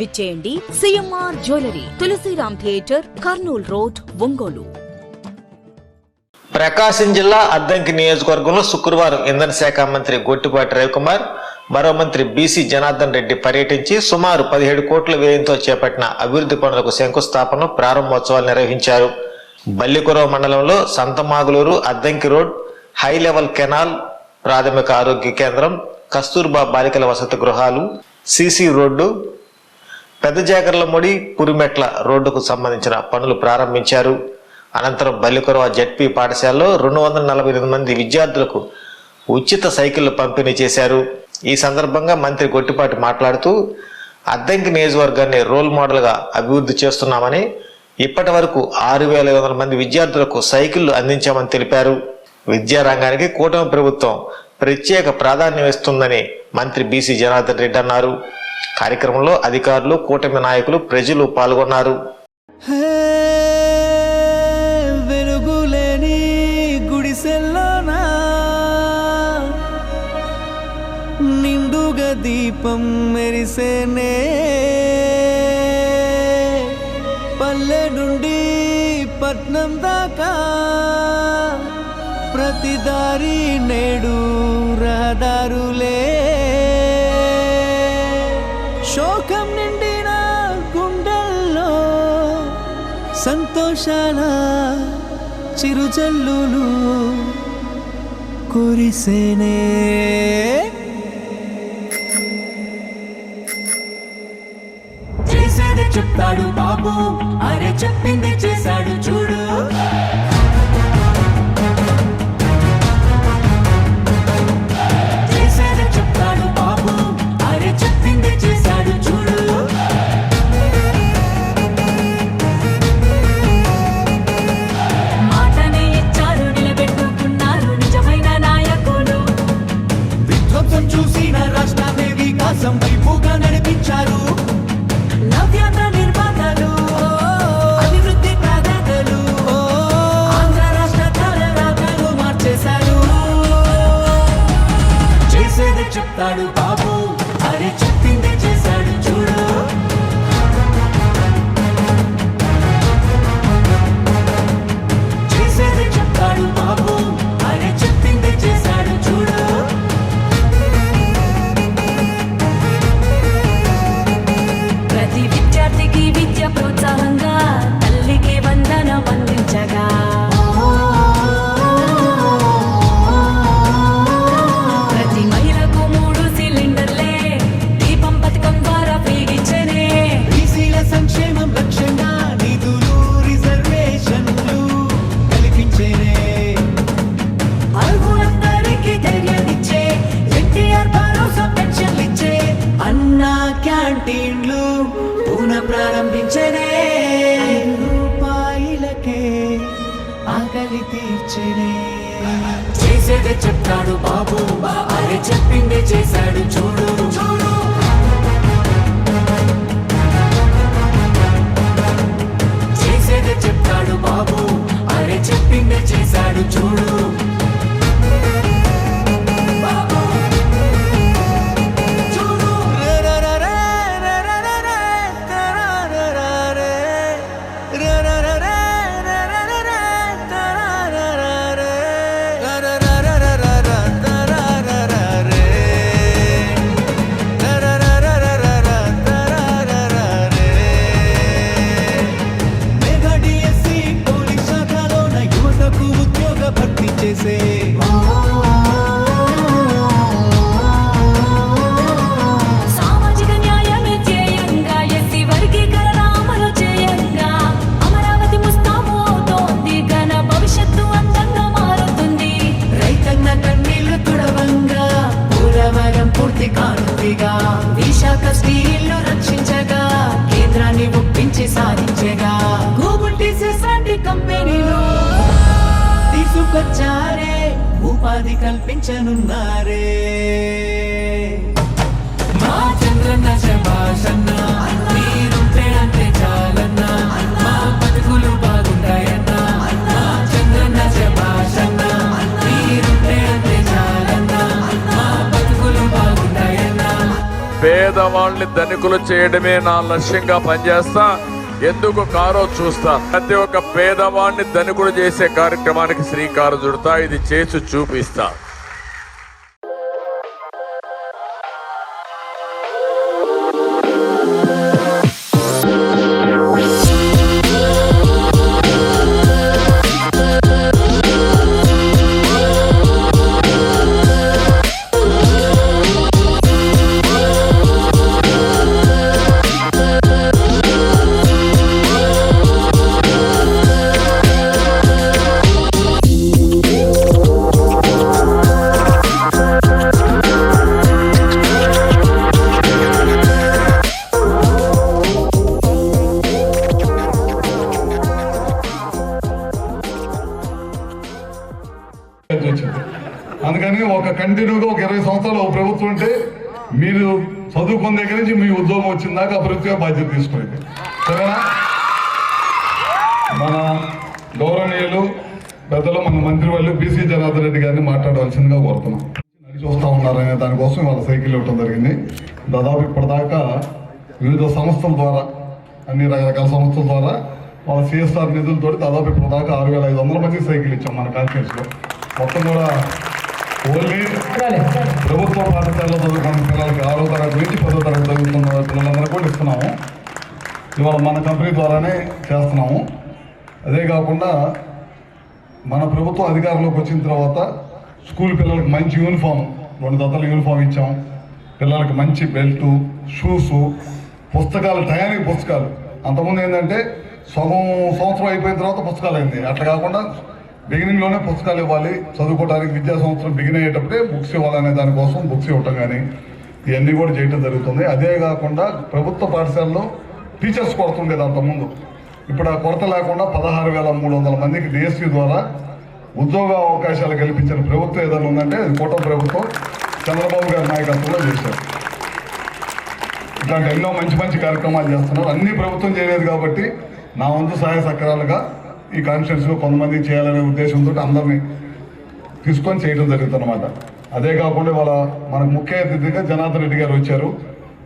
విచ్చేయండి CMR jewellery Tulasiram theatre Kurnool road Ongole. Prakasam జిల్లా అద్దంకి నియోజకవర్గంలో శుక్రవారం ఇంధన శాఖ మంత్రి గొట్టిపాటి రవికుమార్ మరో మంత్రి బీసీ జనార్దన్ రెడ్డి పర్యటించి సుమారు పదిహేడు కోట్ల వ్యయంతో చేపట్టిన అభివృద్ధి పనులకు శంకుస్థాపన ప్రారంభోత్సవాలు నిర్వహించారు. బల్లికురవ మండలంలో Santhamaguluru Addanki road high level canal ప్రాథమిక ఆరోగ్య కేంద్రం కస్తూర్బా బాలికల వసతి గృహాలు సీసీ రోడ్డు పెద్ద జాగర్లముడి పురిమెట్ల రోడ్డుకు సంబంధించిన పనులు ప్రారంభించారు. అనంతరం బల్లికొరవ జడ్పీ పాఠశాలలో రెండు వందల నలభై ఎనిమిది మంది విద్యార్థులకు ఉచిత సైకిళ్ళు పంపిణీ చేశారు. ఈ సందర్భంగా మంత్రి గొట్టిపాటి మాట్లాడుతూ అద్దంకి నియోజకవర్గాన్ని రోల్ మోడల్గా అభివృద్ధి చేస్తున్నామని ఇప్పటి వరకు ఆరు వేల ఐదు వందల మంది విద్యార్థులకు సైకిళ్ళు అందించామని తెలిపారు. విద్యారంగానికి కూటమి ప్రభుత్వం ప్రత్యేక ప్రాధాన్యం ఇస్తుందని మంత్రి బీసీ జనార్దన్ రెడ్డి అన్నారు. కార్యక్రమంలో అధికారులు కూటమి నాయకులు ప్రజలు పాల్గొన్నారు. వెలుగులేని గుడిసెల్లోనా నిండుగా దీపం మెరిసేనే? పల్లె నుండి పట్నం దాకా ప్రతి దారి నేడు రహదారులే. సంతోషాల చిరుజల్లులు కురిసేనే. చేసేది చెప్తాడు బాబు అరే చెప్పింది చేశాడు చూడు. చేసేది చెప్తాడు బాబు. అరే చెప్పింది చేశాడు చెప్తాడు బాబు. అరే చెప్పిందే చేశాడు చూడు. తీసుకొచ్చారే ఉపాధి కల్పించనున్నారే. మా చంద్రన్న శభాషన్న మీరుంటే అంటే చాలన్న మా బతుకులు బాగుంటాయన్న మా చంద్రన్న శభాషన్న మీరుంటే అంటే చాలన్న మా బతుకులు బాగుంటాయన్న. పేదవాళ్ళని ధనికులు చేయడమే నా లక్ష్యంగా పనిచేస్తా. ఎందుకు కారో చూస్తా. ప్రతి ఒక్క పేదవాణ్ణి ధనికుడు చేసే కార్యక్రమానికి శ్రీకారం చుడతా. ఇది చేసి చూపిస్తా. కానీ ఒక కంటిన్యూగా ఒక ఇరవై సంవత్సరాలు ఒక ప్రభుత్వం ఉంటే మీరు చదువుకున్న దగ్గర నుంచి మీ ఉద్యోగం వచ్చిన దాకా అభివృద్ధిగా బాధ్యత తీసుకునేది సరేనా? మన గౌరవనీయులు పెద్దలు మన మంత్రి వాళ్ళు బీసీ జనార్దన్ రెడ్డి గారిని మాట్లాడవలసిందిగా కోరుతున్నాం. నడిచి ఉన్నారనే దానికోసం వాళ్ళ సైకిల్ ఇవ్వడం జరిగింది. దాదాపు ఇప్పటిదాకా వివిధ సంస్థల ద్వారా అన్ని రకరకాల సంస్థల ద్వారా వాళ్ళ సిఎస్ఆర్ నిధులతో దాదాపు ఇప్పటిదాకా ఆరు వేల ఐదు వందల మంది సైకిల్ ఇచ్చాం మన కాన్ఫరెన్స్లో మొత్తం కూడా ప్రభుత్వ పాఠశాలలో చదువుకున్న పిల్లలకి ఆరో తరగతి నుంచి పదో తరగతి చదువుతున్న పిల్లలందరూ కూడా ఇస్తున్నాము. ఇవాళ మన కంపెనీ ద్వారానే చేస్తున్నాము. అదే కాకుండా మన ప్రభుత్వం అధికారంలోకి వచ్చిన తర్వాత స్కూల్ పిల్లలకు మంచి యూనిఫామ్ రెండు జతల యూనిఫామ్ ఇచ్చాం. పిల్లలకి మంచి బెల్టు షూసు పుస్తకాలు టయానికి పుస్తకాలు. అంతకుముందు ఏంటంటే సగం సంవత్సరం అయిపోయిన తర్వాత పుస్తకాలు అయింది. అట్లా కాకుండా బిగినింగ్లోనే పుస్తకాలు ఇవ్వాలి చదువుకోవడానికి విద్యా సంవత్సరం బిగిన్ అయ్యేటప్పుడే బుక్స్ ఇవ్వాలనే దానికోసం బుక్స్ ఇవ్వటం కానీ ఇవన్నీ కూడా చేయటం జరుగుతుంది. అదే కాకుండా ప్రభుత్వ పాఠశాలలో టీచర్స్ కొరత ఉండేది అంతకుముందు ఇప్పుడు ఆ కొరత లేకుండా పదహారు వేల మూడు వందల మందికి డిఎస్సీ ద్వారా ఉద్యోగ అవకాశాలు కల్పించిన ప్రభుత్వం ఏదైనా ఉందంటే అది కూటమి ప్రభుత్వం చంద్రబాబు గారి నాయకత్వంలో చేశారు. ఇట్లాంటి ఎన్నో మంచి మంచి కార్యక్రమాలు చేస్తున్నారు. అన్ని ప్రభుత్వం చేయలేదు కాబట్టి నా వంతు సహాయ సక్రాలుగా ఈ కాన్స్టిట్యూన్సీలో కొంతమంది చేయాలనే ఉద్దేశంతో అందరినీ తీసుకొని చేయడం జరుగుతుందన్నమాట. అదే కాకుండా ఇవాళ మనకు ముఖ్య అతిథిగా జనార్దన్ రెడ్డి గారు వచ్చారు.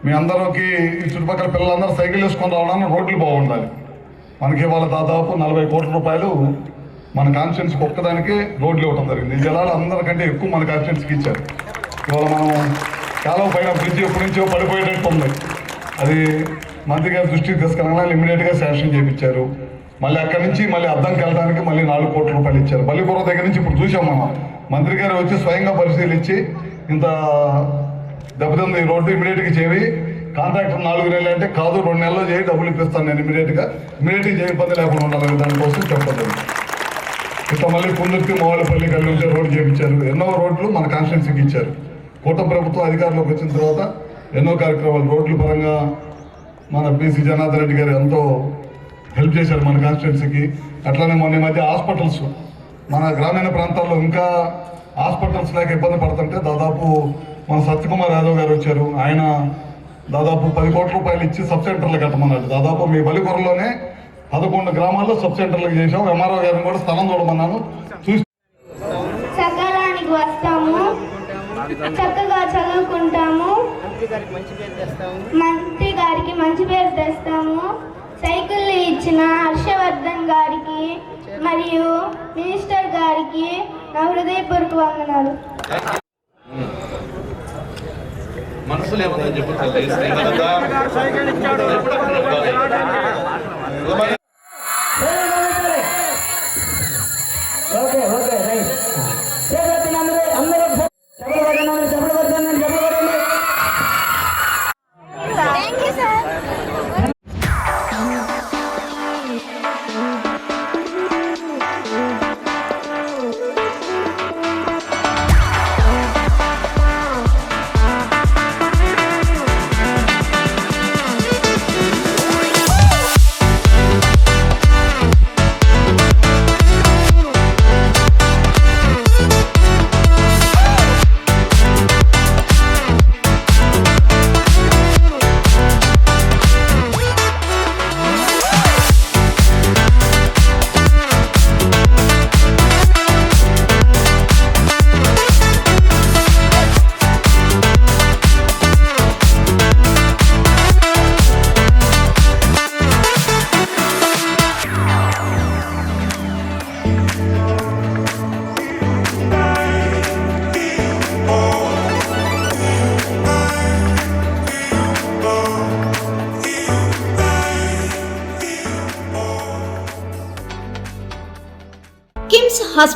మీ అందరికి ఈ చుట్టుపక్కల పిల్లలందరూ సైకిల్ వేసుకొని రావడానికి రోడ్లు బాగుండాలి. మనకి ఇవాళ దాదాపు నలభై కోట్ల రూపాయలు మన కాన్స్టిట్యున్సీకి ఒక్కదానికే రోడ్లు ఇవ్వడం జరిగింది. ఈ జలాలు అందరికంటే ఎక్కువ మన కాన్స్టిట్యున్సీకి ఇచ్చారు. ఇవాళ మనం కాలం పైన బ్రిడ్జ్ ఎప్పటి నుంచో పడిపోయేటట్టు ఉంది. అది మంత్రి గారి దృష్టికి తీసుకెళ్ళాలని ఇమ్మీడియట్గా శాంక్షన్ చేయించారు మళ్ళీ అక్కడి నుంచి మళ్ళీ అద్దంకి వెళ్ళడానికి మళ్ళీ నాలుగు కోట్ల రూపాయలు ఇచ్చారు. బల్లిపురం దగ్గర నుంచి ఇప్పుడు చూసాం మనం. మంత్రి గారు వచ్చి స్వయంగా పరిశీలించి ఇంత దెబ్బతింది ఈ రోడ్డు ఇమీడియట్గా చేయి కాంట్రాక్టర్ నాలుగు నెలలు అంటే కాదు రెండు నెలలు చేయి డబ్బులు ఇప్పిస్తాను నేను ఇమీడియట్గా ఇమీడియట్గా చేయ ఇబ్బంది లేకుండా ఉండాలని దానికోసం చెప్పదు ఇంత మళ్ళీ పుందుర్తి మోవాలపల్లి కళ్ళు రోడ్డు చేయించారు. ఎన్నో రోడ్లు మన కాన్స్టిట్యున్సీకి ఇచ్చారు. కూటమి ప్రభుత్వం అధికారంలోకి వచ్చిన తర్వాత ఎన్నో కార్యక్రమాలు రోడ్ల పరంగా మన బీసీ జనార్దన్ రెడ్డి గారు ఎంతో హెల్ప్ చేశారు మన కాన్స్టిట్యున్సీకి అట్లానే మొన్న ఈ మధ్య హాస్పిటల్స్ మన గ్రామీణ ప్రాంతాల్లో ఇంకా హాస్పిటల్స్ లేక ఇబ్బంది పడుతుంటే దాదాపు మన సత్యకుమార్ యాదవ్ గారు వచ్చారు. ఆయన దాదాపు పది కోట్ల రూపాయలు ఇచ్చి సబ్ సెంటర్లు కట్టమన్నాడు. దాదాపు మీ బలికొరలోనే పదకొండు గ్రామాల్లో సబ్ సెంటర్లకు చేశాం. ఎంఆర్ఓ గారిని కూడా స్థలం చూడమన్నాను. చూసి సకాలానికి వస్తాము. చక్కగా చదువుకుంటాము. మంత్రి గారికి మంచి పేరు తెస్తాము. సైకిళ్ళు ఇచ్చిన హర్షవర్ధన్ గారికి మరియు మినిస్టర్ గారికి నా హృదయపూర్వక వందనాలు. మనసులో ఏమన్నా చెప్పు